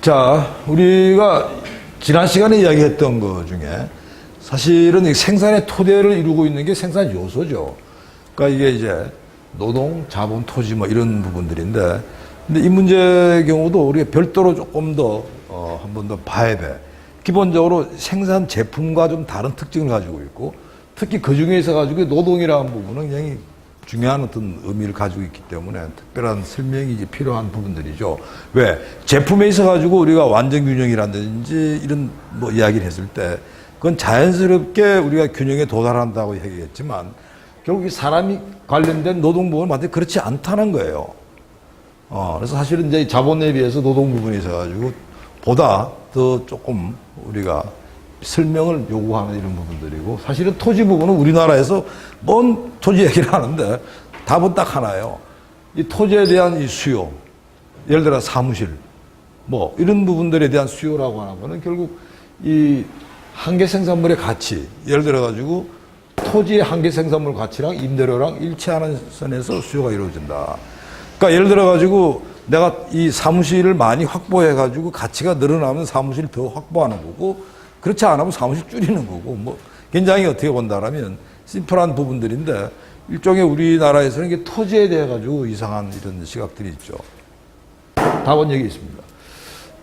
자, 우리가 지난 시간에 이야기했던 것 중에 사실은 이 생산의 토대를 이루고 있는 게 생산 요소죠. 그러니까 이게 이제 노동, 자본, 토지 뭐 이런 부분들인데, 근데 이 문제의 경우도 우리가 별도로 조금 더, 어, 한 번 더 봐야 돼. 기본적으로 생산 제품과 좀 다른 특징을 가지고 있고, 특히 그 중에 있어 가지고 노동이라는 부분은 굉장히 중요한 어떤 의미를 가지고 있기 때문에 특별한 설명이 이제 필요한 부분들이죠. 왜? 제품에 있어 가지고 우리가 완전 균형이라든지 이런 뭐 이야기를 했을 때 그건 자연스럽게 우리가 균형에 도달한다고 얘기했지만 결국 이 사람이 관련된 노동 부분은 완전히 그렇지 않다는 거예요. 어, 그래서 사실은 이제 자본에 비해서 노동 부분이 있어 가지고 보다 더 조금 우리가 설명을 요구하는 이런 부분들이고 사실은 토지 부분은 우리나라에서 뭔 토지 얘기를 하는데 답은 딱 하나예요. 이 토지에 대한 이 수요, 예를 들어 사무실, 뭐 이런 부분들에 대한 수요라고 하는 거는 결국 이 한계 생산물의 가치, 예를 들어 가지고 토지의 한계 생산물 가치랑 임대료랑 일치하는 선에서 수요가 이루어진다. 그러니까 예를 들어 가지고 내가 이 사무실을 많이 확보해 가지고 가치가 늘어나면 사무실 더 확보하는 거고 그렇지 않으면 사무실 줄이는 거고 뭐 굉장히 어떻게 본다라면 심플한 부분들인데 일종의 우리나라에서는 이게 토지에 대해 가지고 이상한 이런 시각들이 있죠. 답은 여기 있습니다.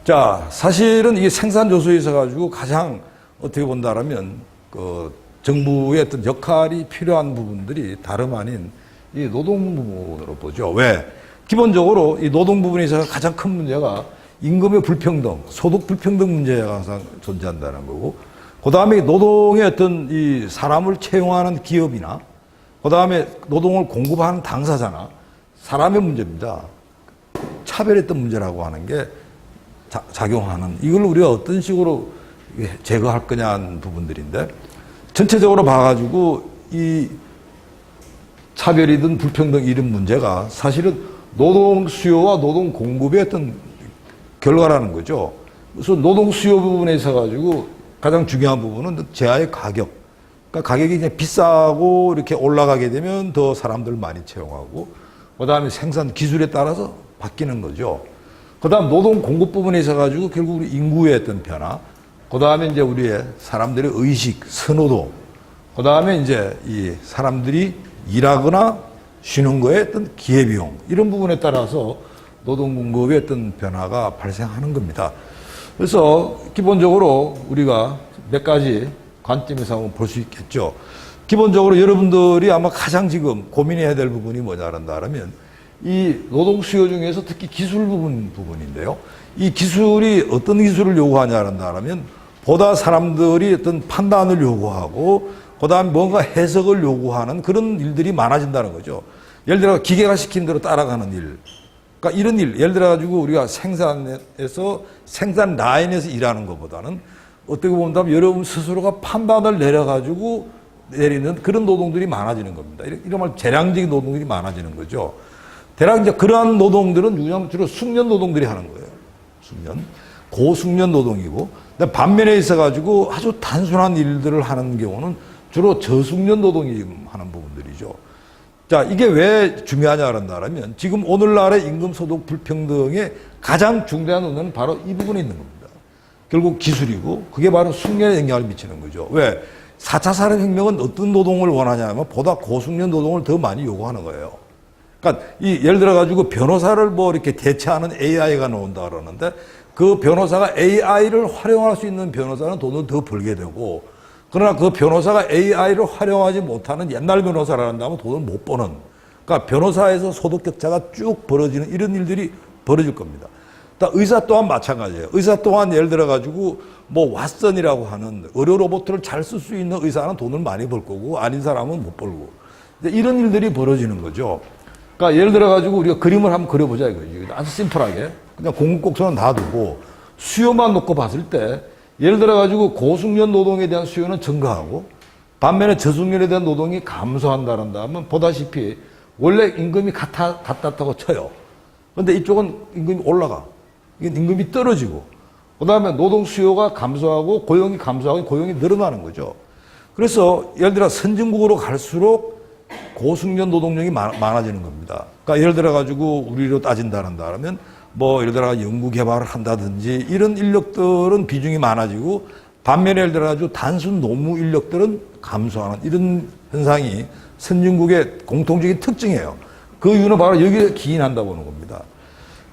자, 사실은 이게 생산 요소에 있어 가지고 가장 어떻게 본다라면 그 정부의 어떤 역할이 필요한 부분들이 다름 아닌 이 노동 부분으로 보죠. 왜? 기본적으로 이 노동 부분에 있어서 가장 큰 문제가 임금의 불평등, 소득 불평등 문제가 항상 존재한다는 거고, 그 다음에 노동의 어떤 이 사람을 채용하는 기업이나, 그 다음에 노동을 공급하는 당사자나, 사람의 문제입니다. 차별했던 문제라고 하는 게 자- 작용하는, 이걸 우리가 어떤 식으로 제거할 거냐는 부분들인데, 전체적으로 봐가지고 이 차별이든 불평등 이런 문제가 사실은 노동 수요와 노동 공급의 어떤 결과라는 거죠. 그래서 노동 수요 부분에 있어 가지고 가장 중요한 부분은 제아의 가격. 그러니까 가격이 그냥 비싸고 이렇게 올라가게 되면 더 사람들 많이 채용하고 그다음에 생산 기술에 따라서 바뀌는 거죠. 그다음 노동 공급 부분에 있어 가지고 결국 우리 인구의 어떤 변화, 그다음에 이제 우리의 사람들의 의식, 선호도, 그다음에 이제 이 사람들이 일하거나 쉬는 거에 어떤 기회비용 이런 부분에 따라서 노동 공급의 어떤 변화가 발생하는 겁니다. 그래서 기본적으로 우리가 몇 가지 관점에서 한번 볼 수 있겠죠. 기본적으로 여러분들이 아마 가장 지금 고민해야 될 부분이 뭐냐라면 이 노동 수요 중에서 특히 기술 부분 부분인데요. 이 기술이 어떤 기술을 요구하냐라면 보다 사람들이 어떤 판단을 요구하고 그다음 뭔가 해석을 요구하는 그런 일들이 많아진다는 거죠. 예를 들어 기계가 시키는 대로 따라가는 일. 그러니까 이런 일, 예를 들어 가지고 우리가 생산에서 생산 라인에서 일하는 것보다는 어떻게 본다면 여러분 스스로가 판단을 내려 가지고 내리는 그런 노동들이 많아지는 겁니다. 이런- 말 재량적인 노동들이 많아지는 거죠. 대략 이제 그러한 노동들은 유형 주로 숙련 노동들이 하는 거예요. 숙련. 고숙련 노동이고. 근데 반면에 있어 가지고 아주 단순한 일들을 하는 경우는 주로 저숙련 노동이 하는 부분들이죠. 자, 이게 왜 중요하냐 그런다면 지금 오늘날의 임금 소득 불평등의 가장 중대한 원인은 바로 이 부분에 있는 겁니다. 결국 기술이고 그게 바로 숙련에 영향을 미치는 거죠. 왜? 4차 산업혁명은 어떤 노동을 원하냐면 보다 고숙련 노동을 더 많이 요구하는 거예요. 그러니까 이 예를 들어 가지고 변호사를 뭐 이렇게 대체하는 AI가 나온다 그러는데 그 변호사가 AI를 활용할 수 있는 변호사는 돈을 더 벌게 되고 그러나 그 변호사가 AI를 활용하지 못하는 옛날 변호사라 한다면 돈을 못 버는 그러니까 변호사에서 소득 격차가 쭉 벌어지는 이런 일들이 벌어질 겁니다. 또 의사 또한 마찬가지예요. 의사 또한 예를 들어 가지고 뭐 왓슨이라고 하는 의료 로봇을 잘 쓸 수 있는 의사는 돈을 많이 벌 거고 아닌 사람은 못 벌고 이런 일들이 벌어지는 거죠. 그러니까 예를 들어 가지고 우리가 그림을 한번 그려보자 이거지. 아주 심플하게 그냥 공급곡선은 놔두고 수요만 놓고 봤을 때 예를 들어 가지고 고숙련 노동에 대한 수요는 증가하고 반면에 저숙련에 대한 노동이 감소한다는 다면 보다시피 원래 임금이 같아, 같았다고 쳐요. 근데 이쪽은 임금이 올라가. 임금이 떨어지고 그 다음에 노동 수요가 감소하고 고용이 감소하고 고용이 늘어나는 거죠. 그래서 예를 들어 선진국으로 갈수록 고숙련 노동력이 많- 많아지는 겁니다. 그러니까 예를 들어 가지고 우리로 따진다는 다면 뭐 예를 들어 연구 개발을 한다든지 이런 인력들은 비중이 많아지고 반면에 예를 들어 가지고 단순 노무 인력들은 감소하는 이런 현상이 선진국의 공통적인 특징이에요. 그 이유는 바로 여기에 기인한다 보는 겁니다.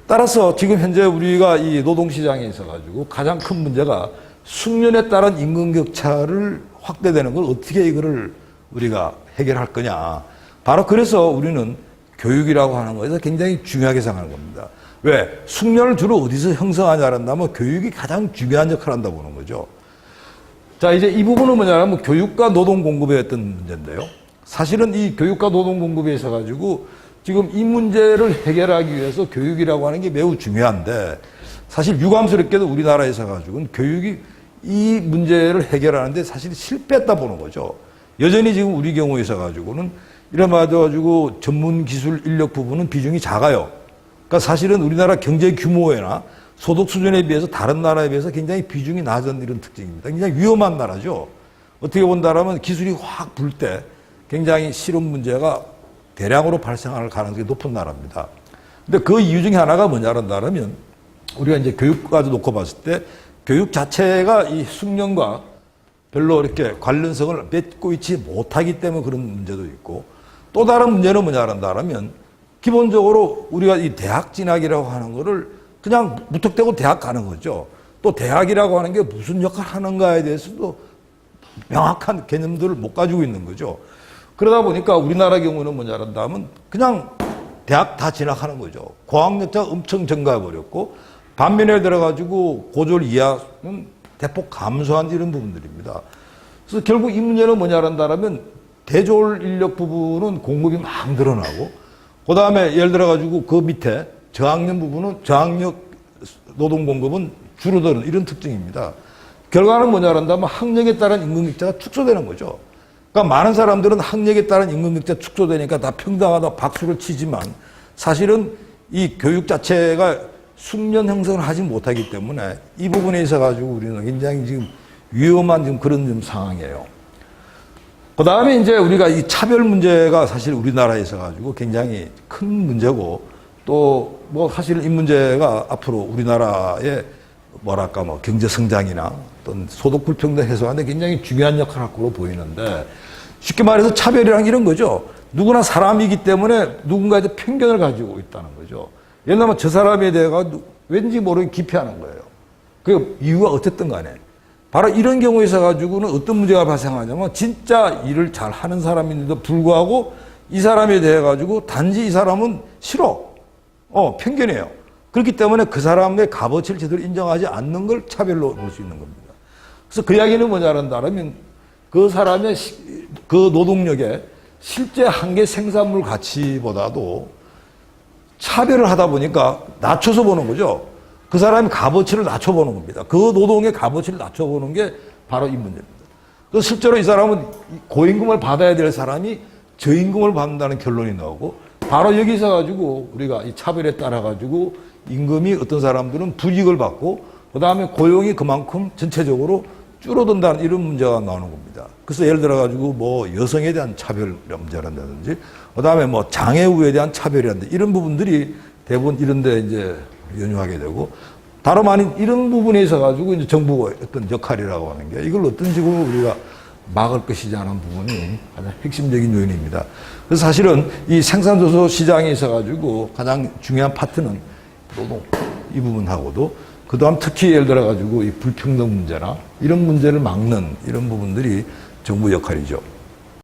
따라서 지금 현재 우리가 이 노동시장에 있어 가지고 가장 큰 문제가 숙련에 따른 임금 격차를 확대되는 걸 어떻게 이거를 우리가 해결할 거냐. 바로 그래서 우리는 교육이라고 하는 것에서 굉장히 중요하게 생각하는 겁니다. 왜? 숙련을 주로 어디서 형성하냐를 한다면 교육이 가장 중요한 역할을 한다 보는 거죠. 자, 이제 이 부분은 뭐냐면 교육과 노동 공급의 어떤 문제인데요. 사실은 이 교육과 노동 공급에 있어 가지고 지금 이 문제를 해결하기 위해서 교육이라고 하는 게 매우 중요한데 사실 유감스럽게도 우리나라에서 가지고는 교육이 이 문제를 해결하는데 사실 실패했다 보는 거죠. 여전히 지금 우리 경우에 있어 가지고는 이런 말도 가지고 전문 기술 인력 부분은 비중이 작아요. 그러니까 사실은 우리나라 경제 규모에나 소득 수준에 비해서 다른 나라에 비해서 굉장히 비중이 낮은 이런 특징입니다. 굉장히 위험한 나라죠. 어떻게 본다면 기술이 확 불 때 굉장히 실험 문제가 대량으로 발생할 가능성이 높은 나라입니다. 근데 그 이유 중에 하나가 뭐냐면 우리가 이제 교육까지 놓고 봤을 때 교육 자체가 이 숙련과 별로 이렇게 관련성을 맺고 있지 못하기 때문에 그런 문제도 있고 또 다른 문제는 뭐냐면 기본적으로 우리가 이 대학 진학이라고 하는 거를 그냥 무턱대고 대학 가는 거죠. 또 대학이라고 하는 게 무슨 역할 하는가에 대해서도 명확한 개념들을 못 가지고 있는 거죠. 그러다 보니까 우리나라 경우는 뭐냐면 그냥 대학 다 진학하는 거죠. 고학력자 엄청 증가해 버렸고 반면에 들어가지고 고졸 이하는 대폭 감소한 이런 부분들입니다. 그래서 결국 이 문제는 뭐냐면 대졸 인력 부분은 공급이 막 늘어나고 그 다음에 예를 들어가지고 그 밑에 저학년 부분은 저학력 노동 공급은 줄어드는 이런 특징입니다. 결과는 뭐냐면 학력에 따른 임금격차가 축소되는 거죠. 그러니까 많은 사람들은 학력에 따른 임금격차 축소되니까 다 평등하다 박수를 치지만 사실은 이 교육 자체가 숙련 형성을 하지 못하기 때문에 이 부분에 있어 가지고 우리는 굉장히 지금 위험한 지금 그런 좀 상황이에요. 그 다음에 이제 우리가 이 차별 문제가 사실 우리나라에 있어 가지고 굉장히 큰 문제고 또 뭐 사실 이 문제가 앞으로 우리나라의 뭐랄까 뭐 경제 성장이나 어떤 소득 불평등 해소하는데 굉장히 중요한 역할을 할 거로 보이는데 쉽게 말해서 차별이란 이런 거죠. 누구나 사람이기 때문에 누군가에 대해 편견을 가지고 있다는 거죠. 예를 들면 저 사람에 대해서 왠지 모르게 기피하는 거예요. 그 이유가 어쨌든 간에. 바로 이런 경우에 있어 가지고는 어떤 문제가 발생하냐면 진짜 일을 잘 하는 사람인데도 불구하고 이 사람에 대해 가지고 단지 이 사람은 싫어. 어, 편견이에요. 그렇기 때문에 그 사람의 값어치를 제대로 인정하지 않는 걸 차별로 볼 수 있는 겁니다. 그래서 그 이야기는 뭐냐면 그 사람의 시- 그 노동력의 실제 한계 생산물 가치보다도 차별을 하다 보니까 낮춰서 보는 거죠. 그 사람의 값어치를 낮춰보는 겁니다. 그 노동의 값어치를 낮춰보는 게 바로 이 문제입니다. 그래서 실제로 이 사람은 고임금을 받아야 될 사람이 저임금을 받는다는 결론이 나오고 바로 여기서 가지고 우리가 이 차별에 따라 가지고 임금이 어떤 사람들은 불이익을 받고 그 다음에 고용이 그만큼 전체적으로 줄어든다는 이런 문제가 나오는 겁니다. 그래서 예를 들어 가지고 뭐 여성에 대한 차별 문제란다든지 그 다음에 뭐 장애우에 대한 차별이란다 이런 부분들이 대부분 이런데 이제 연유하게 되고 다름 아닌 이런 부분에 있어 가지고 이제 정부의 어떤 역할이라고 하는 게 이걸 어떤 식으로 우리가 막을 것이지 하는 부분이 가장 핵심적인 요인입니다. 그래서 사실은 이 생산조소 시장에 있어 가지고 가장 중요한 파트는 노동 이 부분하고도 그다음 특히 예를 들어 가지고 이 불평등 문제나 이런 문제를 막는 이런 부분들이 정부 역할이죠.